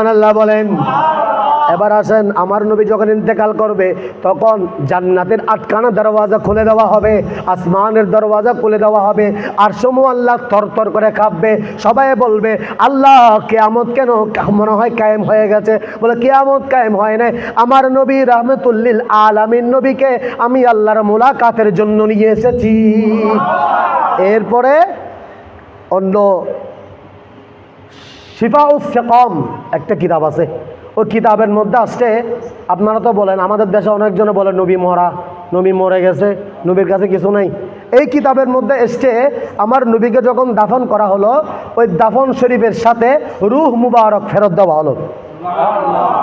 সুবাহান আল্লাহ বলেন। এবার আসেন, আমার নবী যখন ইন্তেকাল করবে, তখন জান্নাতের আটকানা দরওয়াজা খুলে দেওয়া হবে, আসমানের দরওয়াজা খুলে দেওয়া হবে, আর সমু আল্লাহ তর করে কাঁপবে। সবাই বলবে, আল্লাহ, কেয়ামত কেন মনে হয় কায়েম হয়ে গেছে? বলে, কেয়ামত কায়েম হয় নাই। আমার নবী রহমতুল্লিল আলামিন নবীকে আমি আল্লাহর মোলাকাতের জন্য নিয়ে এসেছি। এরপরে অন্য শিফা উফেকম একটা কিতাব আছে। ওই কিতাবের মধ্যে আসছে, আপনারা তো বলেন, আমাদের দেশে অনেকজনে বলেন নবী মরা, নবী মরে গেছে, নবীর কাছে কিছু নাই। এই কিতাবের মধ্যে এসছে, আমার নবীকে যখন দাফন করা হলো, ওই দাফন শরীফের সাথে রুহ মুবারক ফেরত দেওয়া হলো।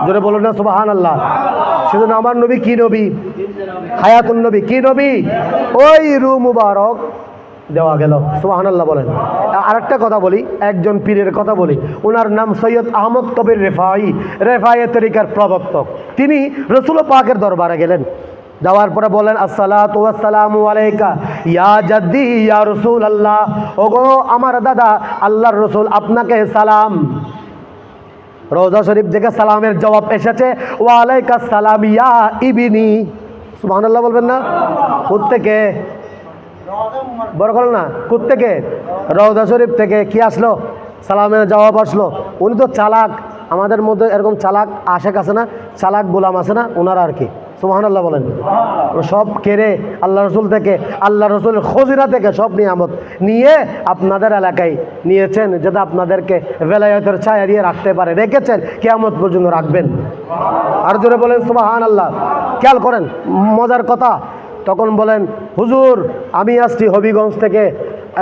জোরে বলুন না সুবাহান আল্লাহ সেজন্য আমার নবী কি নবী? হায়াতুন নবী, কি নবী? ওই রু মুবারক দেওয়া গেল। সুবাহান্লাহ বলেন। আরেকটা কথা বলি, একজন পীরের কথা বলি। ওনার নাম সৈয়দ আহমদ কবির রেফাই রেফাই তরিকার প্রবর্তক। তিনি রসুল পাকের দরবারে গেলেন। যাওয়ার পরে বলেন জাদ্দি, ইয়া রসুল আল্লাহ ওগো আমার দাদা, আল্লাহর রসুল, আপনাকে সালাম। রোজা শরীফ থেকে সালামের জবাব এসেছে ওয়ালাইকা সালাম ইয়া ইবিনি। সুবহানাল্লাহ বলবেন না? প্রত্যেকে বড় করো না থেকে রওদা শরীফ থেকে কি আসলো? সালামের জবাব আসলো। উনি তো চালাক, আমাদের মধ্যে এরকম চালাক আশেক আছে না, চালাক গোলাম আছে না ওনারা আর কি। সুমাহান আল্লাহ বলেন সব কেড়ে আল্লাহ রসুল থেকে, আল্লাহ রসুলের খজিরা থেকে সব নিয়ামত নিয়ে আপনাদের এলাকায় নিয়েছেন, যাতে আপনাদেরকে বেলায়তের ছায়া দিয়ে রাখতে পারে। রেখেছেন, কেয়ামত পর্যন্ত রাখবেন। আর জোরে বলেন সুমাহান আল্লাহ খেয়াল করেন, মজার কথা তখন বলেন, হুজুর, আমি আসছি হবিগঞ্জ থেকে।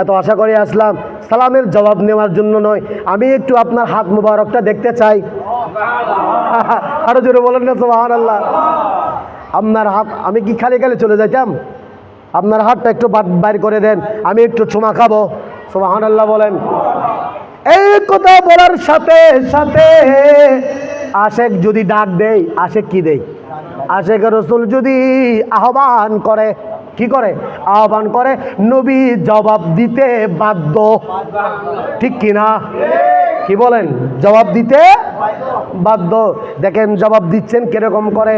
এত আশা করে আসলাম। সালামের জবাব নেওয়ার জন্য নয়। আমি একটু আপনার হাত মুবারকটা দেখতে চাই। আরও জোরে বলেন না সোহান আল্লাহ আপনার হাত, আমি কি খালি খালি চলে যাইতাম? আপনার হাতটা একটু বাইর করে দেন, আমি একটু চুমা খাব। সোহান আল্লাহ বলেন। এই কথা বলার সাথে সাথে আশেক যদি ডাক দেয়, আশেক কি দেই আশেক রসুল যদি আহ্বান করে, কি করে? আহ্বান করে, নবী জবাব দিতে বাধ্য। ঠিক কিনা কি বলেন? জবাব দিতে বাধ্য। দেখেন, জবাব দিচ্ছেন কীরকম করে?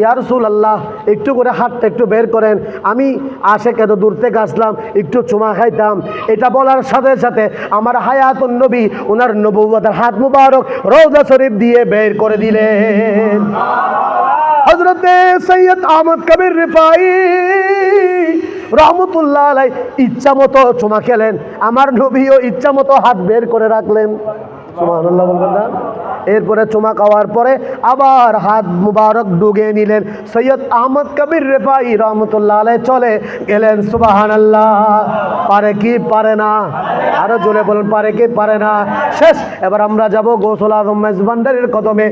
ইয়ারসুল আল্লাহ একটু করে হাতটা একটু বের করেন। আমি আশেক এত দূর থেকে আসলাম, একটু চুমা খাইতাম। এটা বলার সাথে সাথে আমার হায়াতুন নবী ওনার নবুয়াদের হাত মুবারক রৌদা শরীফ দিয়ে বের করে দিলেন। হজরত সৈয়দ আহমদ কবির রিফাই রহমতুল্লাহ আলাই ইচ্ছা মতো চুমা খেলেন। আমার নবীও ইচ্ছা মতো হাত বের করে রাখলেন। এরপরে চুমা খাওয়ার পরে আবার হাত মুবারক ডুগে নিলেন। সৈয়দ আহমদ কবির রেফাই রহমতুল্লাহ আলাই চলে গেলেন। সুবাহান আল্লাহ পারে কি? পারে না। আরও জোরে বলেন, পারে কি? পারে না। শেষ। এবার আমরা যাব গৌসল আজম মেজবান্ডারের কদমে।